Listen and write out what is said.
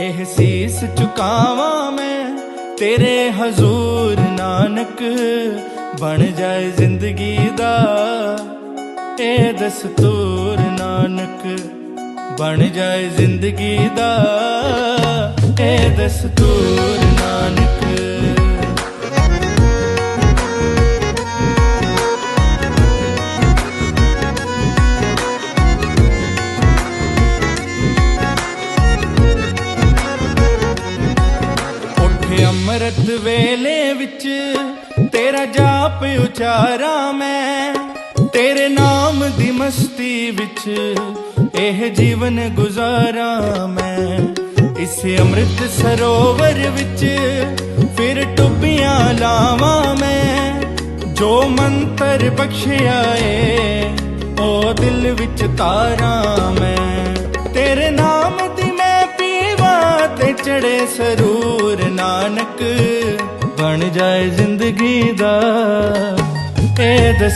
ਇਹ ਸੀਸ ਝੁਕਾਵਾਂ ਮੈਂ, ਤੇਰੇ ਹਜ਼ੂਰ ਨਾਨਕ ਬਣ ਜਾਏ ਜ਼ਿੰਦਗੀ ਦਾ। ਇਹ ਦਸਤੂਰ ਨਾਨਕ ਬਣ ਜਾਏ ਜ਼ਿੰਦਗੀ ਦਾ। ਇਹ ਦਸਤੂਰ ਅੰਮ੍ਰਿਤ ਵੇਲੇ ਵਿੱਚ ਤੇਰਾ ਜਾਪ ਉਚਾਰਾਂ ਮੈਂ। ਤੇਰੇ ਨਾਮ ਦੀ ਮਸਤੀ ਵਿੱਚ ਇਹ ਜੀਵਨ ਗੁਜ਼ਾਰਾਂ ਮੈਂ। ਇਸ ਅੰਮ੍ਰਿਤ ਸਰੋਵਰ ਵਿੱਚ ਫਿਰ ਟੁੱਬੀਆਂ ਲਾਵਾਂ ਮੈਂ। ਜੋ ਮੰਤਰ ਬਖਸ਼ਿਆ ਏ, ਉਹ ਦਿਲ ਵਿੱਚ ਤਾਰਾਂ ਮੈਂ। ਚੜੇ ਸਰੂਰ ਨਾਨਕ ਬਣ ਜਾਏ ਜ਼ਿੰਦਗੀ ਦਾ। ਇਹ ਦਸ